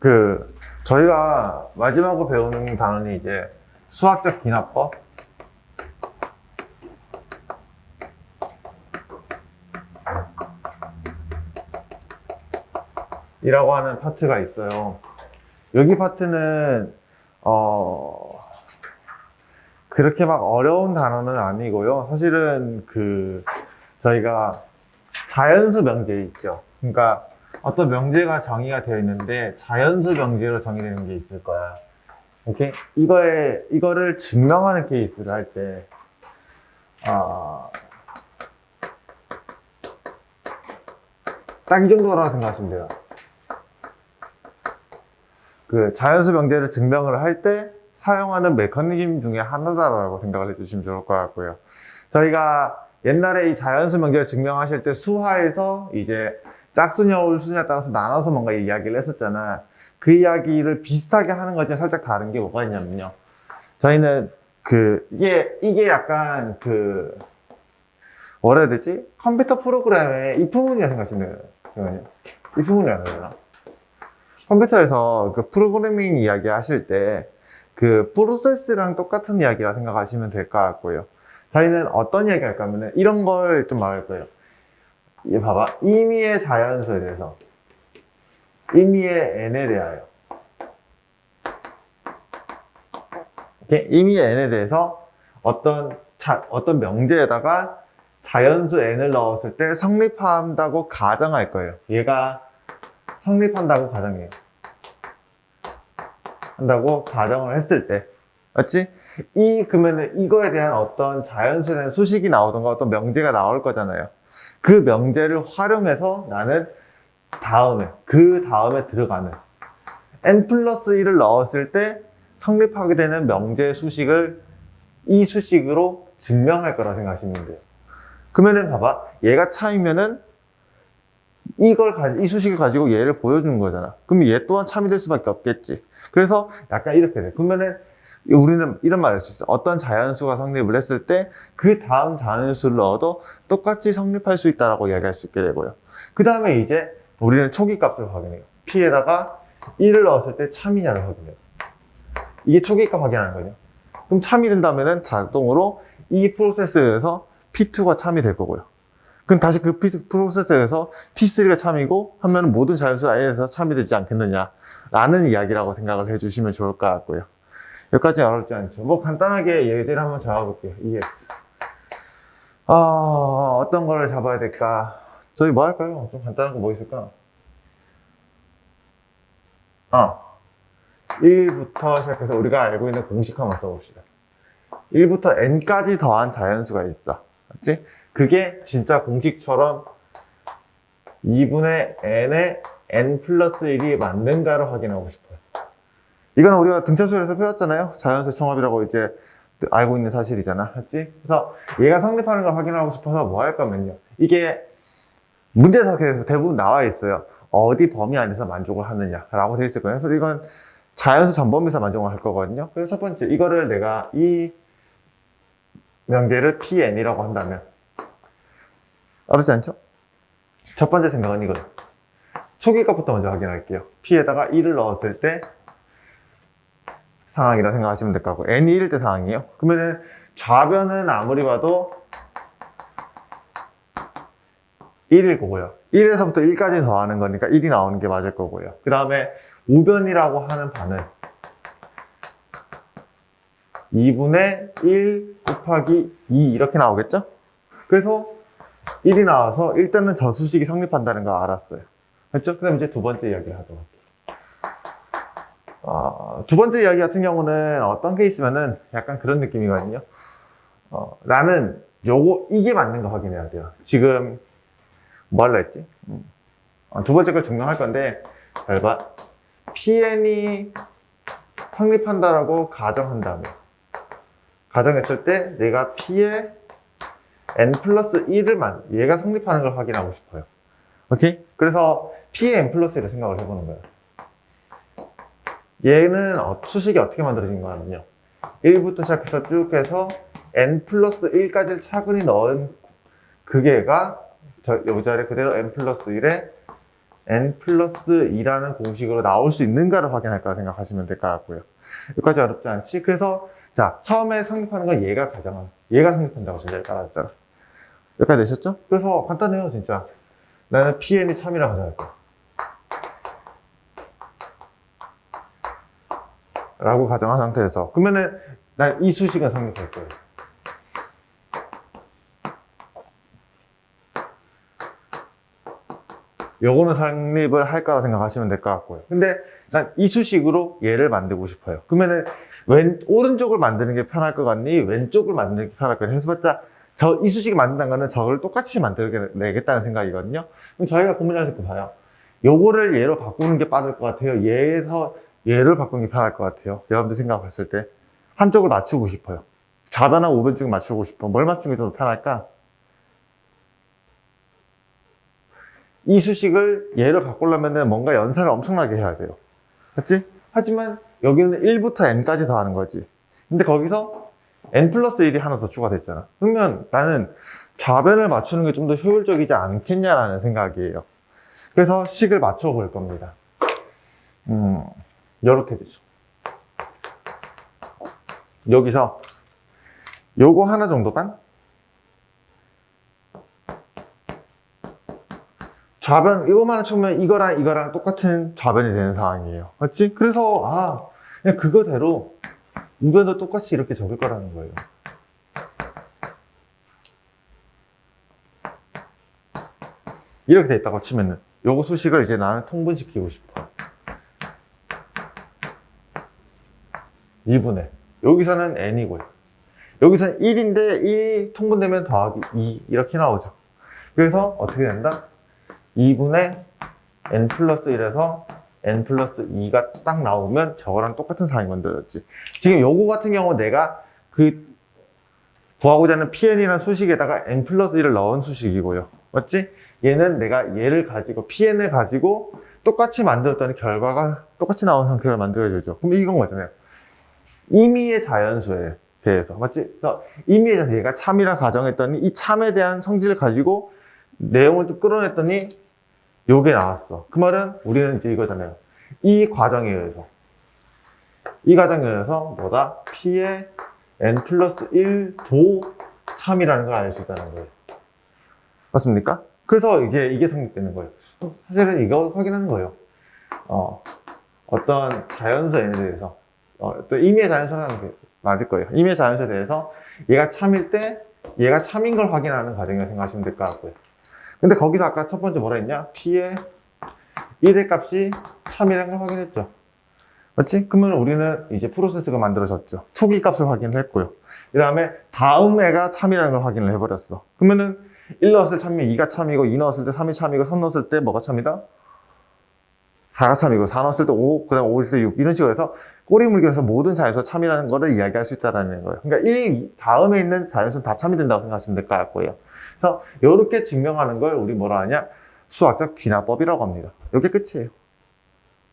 그 저희가 마지막으로 배우는 단원이 이제 수학적 기납법 이라고 하는 파트가 있어요. 여기 파트는 어 그렇게 막 어려운 단어는 아니고요. 사실은 그 저희가 자연수 명제 있죠. 그러니까 어떤 명제가 정의가 되어 있는데 자연수 명제로 정의되는 게 있을 거야. 오케이? 이거에 이거를 증명하는 케이스를 할 때, 아, 딱이 정도라고 생각하시면 돼요. 그 자연수 명제를 증명을 할 때 사용하는 메커니즘 중에 하나다라고 생각을 해주시면 좋을 것 같고요. 저희가 옛날에 이 자연수 명제를 증명하실 때 수화에서 이제 짝수냐 올수냐에 따라서 나눠서 뭔가 이야기를 했었잖아. 그 이야기를 비슷하게 하는 것이 살짝 다른 게 뭐가 있냐면요. 저희는 그 이게 이게 약간 그 뭐라 해야 되지? 컴퓨터 프로그램의 if문이라 생각하시면 돼요. 해야 되나? 컴퓨터에서 그 프로그래밍 이야기 하실 때 그 프로세스랑 똑같은 이야기라 생각하시면 될 것 같고요. 저희는 어떤 이야기 할까 하면은 이런 걸 좀 말할 거예요. 이 봐봐. 임의의 자연수에 대해서. 임의의 n에 대하여. 이렇게 임의의 n에 대해서 어떤 자, 어떤 명제에다가 자연수 n을 넣었을 때 성립한다고 가정할 거예요. 얘가 성립한다고 가정해요. 한다고 가정을 했을 때. 맞지? 이, 그러면은 이거에 대한 어떤 자연수에 대한 수식이 나오던가 어떤 명제가 나올 거잖아요. 그 명제를 활용해서 나는 다음에, 그 다음에 들어가는 n 플러스 1을 넣었을 때 성립하게 되는 명제 수식을 이 수식으로 증명할 거라 생각하시면 돼요. 그러면은 봐봐. 얘가 참이면은 이걸 가지, 이 수식을 가지고 얘를 보여주는 거잖아. 그럼 얘 또한 참이 될 수밖에 없겠지. 그래서 약간 이렇게 돼. 그러면은 우리는 이런 말을 할 수 있어. 어떤 자연수가 성립을 했을 때 그 다음 자연수를 넣어도 똑같이 성립할 수 있다라고 이야기할 수 있게 되고요. 그 다음에 이제 우리는 초기 값을 확인해요. p에다가 1을 넣었을 때 참이냐를 확인해요. 이게 초기 값 확인하는 거죠. 그럼 참이 된다면은 자동으로 이 프로세스에서 P2가 참이 될 거고요. 그럼 다시 그 프로세스에서 P3가 참이고 하면 모든 자연수 I에서 참이 되지 않겠느냐 라는 이야기라고 생각을 해주시면 좋을 것 같고요. 여기까지 어렵지 않죠. 뭐 간단하게 예제를 한번 잡아볼게요. EX. 아, 어떤 거를 잡아야 될까? 저희 뭐 할까요? 좀 간단한 거 뭐 있을까? 아, 1부터 시작해서 우리가 알고 있는 공식 한번 써봅시다. 1부터 n까지 더한 자연수가 있어. 맞지? 그게 진짜 공식처럼 2분의 n에 n 플러스 1이 맞는가를 확인하고 싶어요. 이건 우리가 등차수열에서 배웠잖아요. 자연수 총합이라고 이제 알고 있는 사실이잖아. 맞지? 그래서 얘가 성립하는 걸 확인하고 싶어서 뭐 할 거면요. 이게 문제석에서 대부분 나와 있어요. 어디 범위 안에서 만족을 하느냐라고 되어 있을 거예요. 그래서 이건 자연수 전범위에서 만족을 할 거거든요. 그래서 첫 번째, 이거를 내가 이 명제를 PN이라고 한다면 어렵지 않죠? 첫 번째 생각은 이거예요. 초기값부터 먼저 확인할게요. P에다가 1을 넣었을 때 상황이라 생각하시면 될 거고 n이 1일 때 상황이에요. 그러면은 좌변은 아무리 봐도 1일 거고요. 1에서부터 1까지 더하는 거니까 1이 나오는 게 맞을 거고요. 그 다음에 우변이라고 하는 반은 2분의 1 곱하기 2 이렇게 나오겠죠? 그래서 1이 나와서 일단은 저수식이 성립한다는 거 알았어요. 그렇죠? 그 다음에 이제 두 번째 이야기를 하도록 할게요. 어, 두 번째 이야기 같은 경우는 어떤 케이스면은 약간 그런 느낌이거든요. 어, 나는 요거, 이게 맞는 거 확인해야 돼요. 지금, 뭐 할라 했지? 음. 어, 두 번째 걸 증명할 건데, 잘 봐. PN이 성립한다라고 가정한다면, 가정했을 때 내가 P의 N 플러스 1을 만, 얘가 성립하는 걸 확인하고 싶어요. 오케이? 그래서 P의 N 플러스 1을 생각을 해보는 거예요. 얘는 어, 수식이 어떻게 만들어진 거냐면요. 1부터 시작해서 쭉 해서 n 플러스 1까지를 차근히 넣은 그게가 저, 이 자리에 그대로 n 플러스 1에 n 플러스 2라는 공식으로 나올 수 있는가를 확인할 거라 생각하시면 될 것 같고요. 여기까지 어렵지 않지? 그래서 자 처음에 성립하는 건 얘가 가장 얘가 성립한다고 제가 깔았잖아. 여기까지 되셨죠? 그래서 간단해요 진짜. 나는 PN이 참이라고 가정할 거야. 라고 가정한 상태에서 그러면은 난 이 수식은 성립할 거예요. 요거는 성립을 할 거라 생각하시면 될 것 같고요. 근데 난 이 수식으로 얘를 만들고 싶어요. 그러면은 왼 오른쪽을 만드는 게 편할 것 같니? 왼쪽을 만드는 게 편할 것 같니? 해서봤자 저 이 수식을 만든다는 거는 저걸 똑같이 만들어내겠다는 생각이거든요. 그럼 저희가 고민할 때 봐요. 요거를 얘로 바꾸는 게 빠를 것 같아요. 얘에서 얘를 바꾸는 게 편할 것 같아요. 여러분들 생각했을 때 한쪽을 맞추고 싶어요. 좌변하고 우변쪽을 맞추고 싶어. 뭘 맞추는 게더 편할까? 이 수식을 얘로 바꾸려면 뭔가 연산을 엄청나게 해야 돼요. 그렇지? 하지만 여기는 1부터 n까지 더하는 거지. 근데 거기서 n 플러스 1이 하나 더 추가됐잖아. 그러면 나는 좌변을 맞추는 게 좀 더 효율적이지 않겠냐라는 생각이에요. 그래서 식을 맞춰 볼 겁니다. 음, 이렇게 되죠. 여기서 요거 하나 정도만 좌변 이거만 쳐면 이거랑 이거랑 똑같은 좌변이 되는 상황이에요. 맞지? 그래서 아 그냥 그거대로 우변도 똑같이 이렇게 적을 거라는 거예요. 이렇게 돼 있다고 치면은 요거 수식을 이제 나는 통분시키고 싶어. 2분의 여기서는 n이고요. 여기서는 1인데 1이 통분되면 더하기 2 이렇게 나오죠. 그래서 어떻게 된다? 2분의 n 플러스 1에서 n 플러스 2가 딱 나오면 저거랑 똑같은 상황이 만들어졌지. 지금 요거 같은 경우 내가 그 구하고자 하는 pn이라는 수식에다가 n 플러스 1을 넣은 수식이고요. 맞지? 얘는 내가 얘를 가지고 pn을 가지고 똑같이 만들었더니 결과가 똑같이 나온 상태를 만들어주죠. 그럼 이건 거잖아요. 임의의 자연수에 대해서 맞지? 그래서 임의의 자연수 얘가 참이라 가정했더니 이 참에 대한 성질을 가지고 내용을 또 끌어냈더니 요게 나왔어. 그 말은 우리는 이제 이거잖아요. 이 과정에 의해서 이 과정에 의해서 뭐다? P의 n 플러스 1도 참이라는 걸 알 수 있다는 거예요. 맞습니까? 그래서 이제 이게 성립되는 거예요. 사실은 이거 확인하는 거예요. 어, 어떤 자연수에 대해서 어, 또 임의의 자연수라는 게 맞을 거예요. 임의의 자연수에 대해서 얘가 참일 때 얘가 참인 걸 확인하는 과정이라고 생각하시면 될 것 같고요. 근데 거기서 아까 첫 번째 뭐라 했냐? P의 1의 값이 참이라는 걸 확인했죠. 맞지? 그러면 우리는 이제 프로세스가 만들어졌죠. 초기 값을 확인을 했고요. 그 다음에 다음 애가 참이라는 걸 확인을 해버렸어. 그러면은 1 넣었을 때 참이 2가 참이고 2 넣었을 때 3이 참이고 3 넣었을 때 뭐가 참이다? 4가 참이고 4 넣었을 때 5, 그 다음 5 넣었을 때6 이런 식으로 해서 꼬리 물기에서 모든 자연수 참이라는 거를 이야기할 수 있다는 거예요. 그러니까 1 다음에 있는 자연수는 다 참이 된다고 생각하시면 될 것 같고요. 그래서 이렇게 증명하는 걸 우리 뭐라 하냐? 수학적 귀납법이라고 합니다. 이게 끝이에요.